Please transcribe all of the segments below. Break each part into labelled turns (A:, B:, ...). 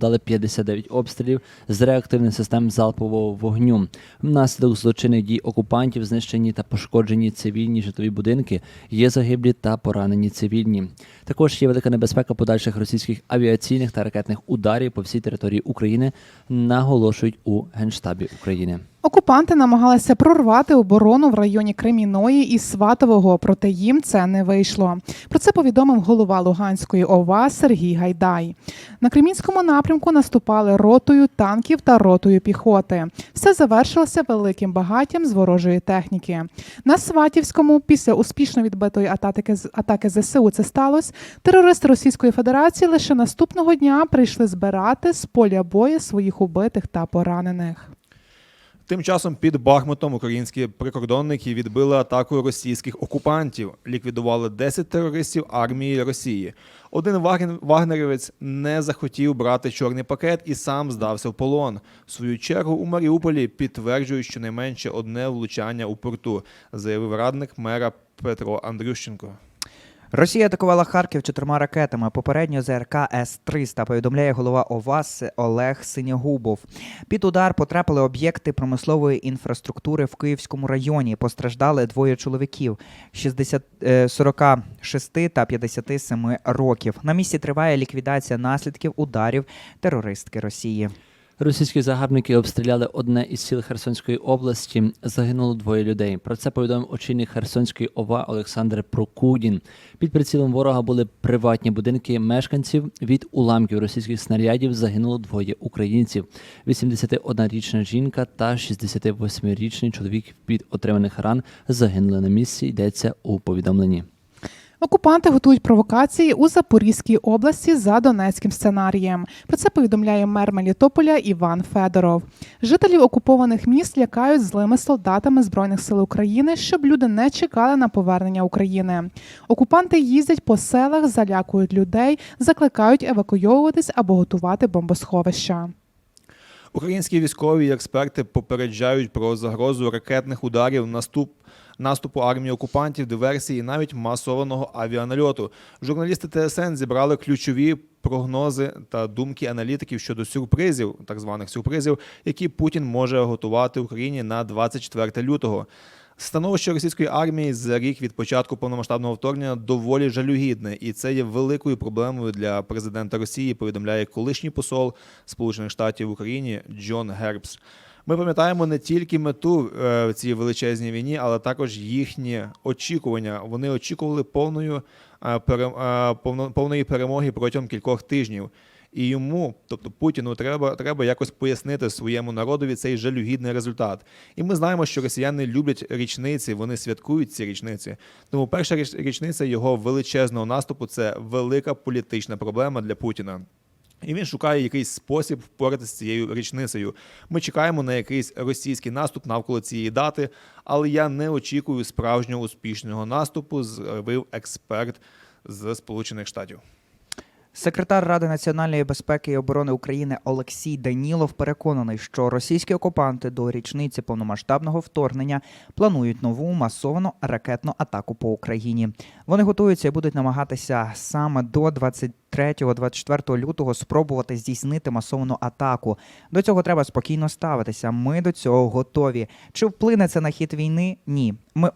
A: Дали 59 обстрілів з реактивних систем залпового вогню. Внаслідок злочинних дій окупантів знищені та пошкоджені цивільні житлові будинки, є загиблі та поранені цивільні. Також є велика небезпека подальших російських авіаційних та ракетних ударів по всій території України, наголошують у Генштабі України.
B: Окупанти намагалися прорвати оборону в районі Креміної і Сватового, проте їм це не вийшло. Про це повідомив голова Луганської ОВА Сергій Гайдай. На Кремінському напрямку наступали ротою танків та ротою піхоти. Все завершилося великим багаттям з ворожої техніки. На Сватівському, після успішно відбитої атаки, атаки ЗСУ, це сталося. Терористи Російської Федерації лише наступного дня прийшли збирати з поля бою своїх убитих та поранених.
C: Тим часом під Бахмутом українські прикордонники відбили атаку російських окупантів, ліквідували 10 терористів армії Росії. Один вагнерівець не захотів брати чорний пакет і сам здався в полон. В свою чергу у Маріуполі підтверджують щонайменше одне влучання у порту, заявив радник мера Петро Андрющенко.
D: Росія атакувала Харків чотирма ракетами. Попередньо ЗРК С-300, повідомляє голова ОВАС Олег Синягубов. Під удар потрапили об'єкти промислової інфраструктури в Київському районі. Постраждали двоє чоловіків 60, е, 46 та 57 років. На місці триває ліквідація наслідків ударів терористки Росії.
A: Російські загарбники обстріляли одне із сіл Херсонської області. Загинуло двоє людей. Про це повідомив очільник Херсонської ОВА Олександр Прокудін. Під прицілом ворога були приватні будинки мешканців. Від уламків російських снарядів загинуло двоє українців: 81-річна жінка та 68-річний чоловік від отриманих ран загинули на місці. Йдеться у повідомленні.
B: Окупанти готують провокації у Запорізькій області за донецьким сценарієм. Про це повідомляє мер Мелітополя Іван Федоров. Жителів окупованих міст лякають злими солдатами збройних сил України, щоб люди не чекали на повернення України. Окупанти їздять по селах, залякують людей, закликають евакуйовуватись або готувати бомбосховища.
C: Українські військові експерти попереджають про загрозу ракетних ударів, наступ наступу армії окупантів, диверсії навіть масованого авіанальоту. Журналісти ТСН зібрали ключові прогнози та думки аналітиків щодо сюрпризів, так званих сюрпризів, які Путін може готувати Україні на 24 лютого. Становище російської армії за рік від початку повномасштабного вторгнення доволі жалюгідне, і це є великою проблемою для президента Росії. Повідомляє колишній посол Сполучених Штатів в Україні Джон Гербс. Ми пам'ятаємо не тільки мету е, в цій величезній війні, але також їхні очікування. Вони очікували повною е, е, повно, повної перемоги протягом кількох тижнів. І йому, тобто Путіну, треба, треба якось пояснити своєму народові цей жалюгідний результат. І ми знаємо, що росіяни люблять річниці, вони святкують ці річниці. Тому перша річ- річниця його величезного наступу це велика політична проблема для Путіна. І він шукає якийсь спосіб впоратися з цією річницею. Ми чекаємо на якийсь російський наступ навколо цієї дати, але я не очікую справжнього успішного наступу, заявив експерт з Сполучених Штатів.
D: Секретар Ради національної безпеки і оборони України Олексій Данілов переконаний, що російські окупанти до річниці повномасштабного вторгнення планують нову масовану ракетну атаку по Україні. Вони готуються і будуть намагатися саме до 23-24 лютого спробувати здійснити масовану атаку. До цього треба спокійно ставитися. Ми до цього готові. Чи вплине це на хід війни? Ні. Ми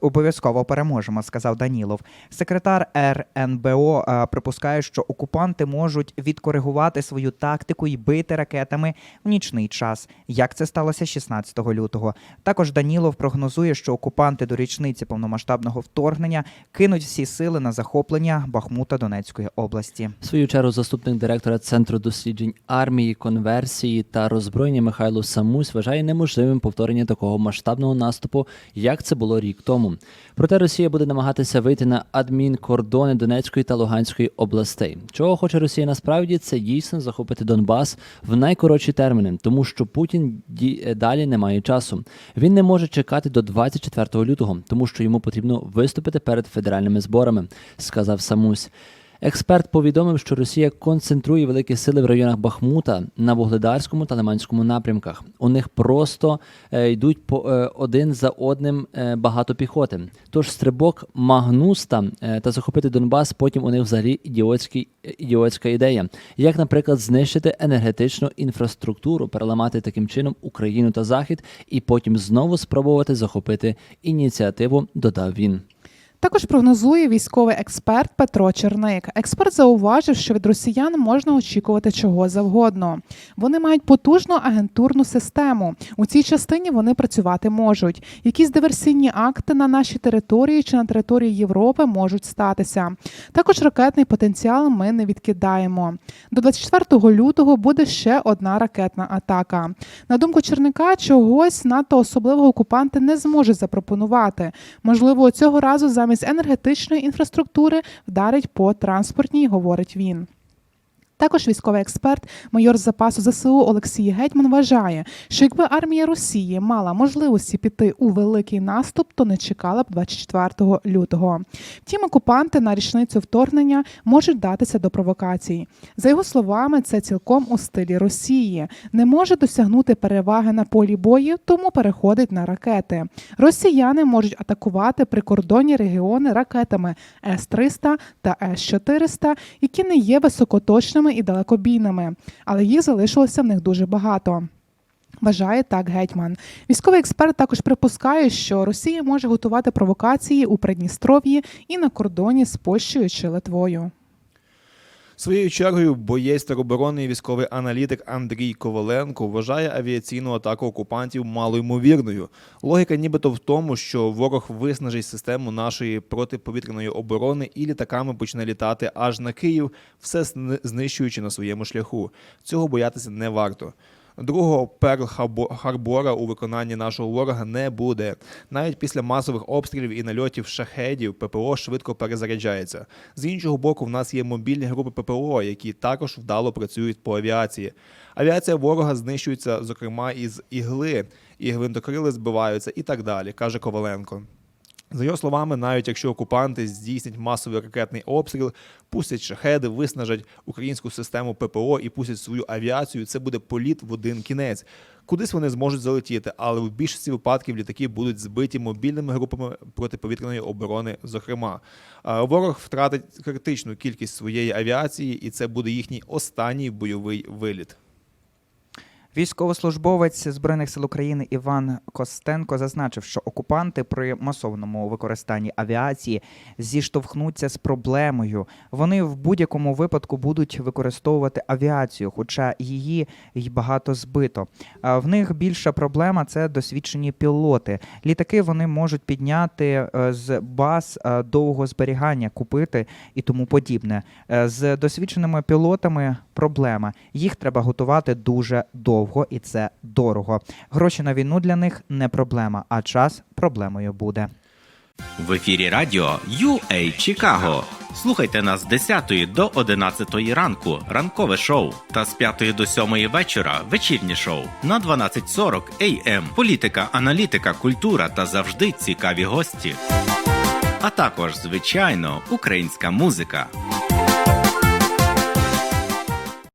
D: обов'язково переможемо, сказав Данілов. Секретар РНБО е, припускає, що окупанти можуть відкоригувати свою тактику і бити ракетами в нічний час, як це сталося 16 лютого. Також Данілов прогнозує, що окупанти до річниці повномасштабного вторгнення кинуть всі сили на захоплення Бахмута Донецької області.
A: В свою чергу заступник директора Центру досліджень армії, конверсії та роззброєння Михайло Самусь вважає неможливим повторення такого масштабного наступу, як це було рік тому. Проте Росія буде намагатися вийти на адмінкордони Донецької та Луганської областей. Чого хоче Росія насправді, це дійсно захопити Донбас в найкоротші терміни, тому що Путін ді- далі не має часу. Він не може чекати до 24 лютого, тому що йому потрібно виступити перед федеральними зборами, сказав Самусь. Експерт повідомив, що Росія концентрує великі сили в районах Бахмута на Вугледарському та Лиманському напрямках. У них просто е, йдуть по е, один за одним е, багато піхоти. Тож стрибок Магнуста та захопити Донбас потім у них взагалі ідіотський, ідіотська ідея. Як, наприклад, знищити енергетичну інфраструктуру, переламати таким чином Україну та Захід, і потім знову спробувати захопити ініціативу, додав він.
B: Також прогнозує військовий експерт Петро Черник. Експерт зауважив, що від росіян можна очікувати чого завгодно. Вони мають потужну агентурну систему. У цій частині вони працювати можуть. Якісь диверсійні акти на нашій території чи на території Європи можуть статися. Також ракетний потенціал ми не відкидаємо. До 24 лютого буде ще одна ракетна атака. На думку Черника, чогось надто особливого окупанти не зможуть запропонувати. Можливо, цього разу замість енергетичної інфраструктури вдарить по транспортній, говорить він. Також військовий експерт, майор запасу ЗСУ Олексій Гетьман вважає, що якби армія Росії мала можливості піти у великий наступ, то не чекала б 24 лютого. Втім, окупанти на річницю вторгнення можуть датися до провокацій. За його словами, це цілком у стилі Росії. Не може досягнути переваги на полі бою, тому переходить на ракети. Росіяни можуть атакувати прикордонні регіони ракетами С-300 та С-400, які не є високоточними і далекобійними, але їх залишилося в них дуже багато. Вважає так гетьман. Військовий експерт також припускає, що Росія може готувати провокації у Придністров'ї і на кордоні з Польщею чи Литвою.
C: Своєю чергою боєць тероборони і військовий аналітик Андрій Коваленко вважає авіаційну атаку окупантів малоймовірною. Логіка нібито в тому, що ворог виснажить систему нашої протиповітряної оборони і літаками почне літати аж на Київ, все зни- знищуючи на своєму шляху. Цього боятися не варто. Другого перл Харбора у виконанні нашого ворога не буде. Навіть після масових обстрілів і нальотів шахедів ППО швидко перезаряджається. З іншого боку, в нас є мобільні групи ППО, які також вдало працюють по авіації. Авіація ворога знищується, зокрема, із ігли, і гвинтокрили збиваються і так далі, каже Коваленко. За його словами, навіть якщо окупанти здійснять масовий ракетний обстріл, пустять шахеди, виснажать українську систему ППО і пустять свою авіацію, це буде політ в один кінець. Кудись вони зможуть залетіти, але в більшості випадків літаки будуть збиті мобільними групами протиповітряної оборони. Зокрема, ворог втратить критичну кількість своєї авіації, і це буде їхній останній бойовий виліт.
D: Військовослужбовець Збройних сил України Іван Костенко зазначив, що окупанти при масовному використанні авіації зіштовхнуться з проблемою. Вони в будь-якому випадку будуть використовувати авіацію, хоча її й багато збито. В них більша проблема це досвідчені пілоти. Літаки вони можуть підняти е, з баз е, довго зберігання, купити і тому подібне. Е, З досвідченими пілотами проблема. Їх треба готувати дуже довго, і це дорого. Гроші на війну для них не проблема, а час проблемою буде.
E: В ефірі радіо UA Чикаго. Слухайте нас з 10 до 11 ранку, ранкове шоу, та з 5 до 7 вечора вечірнє шоу на 12.40 AM. Політика, аналітика, культура та завжди цікаві гості. А також, звичайно, українська музика.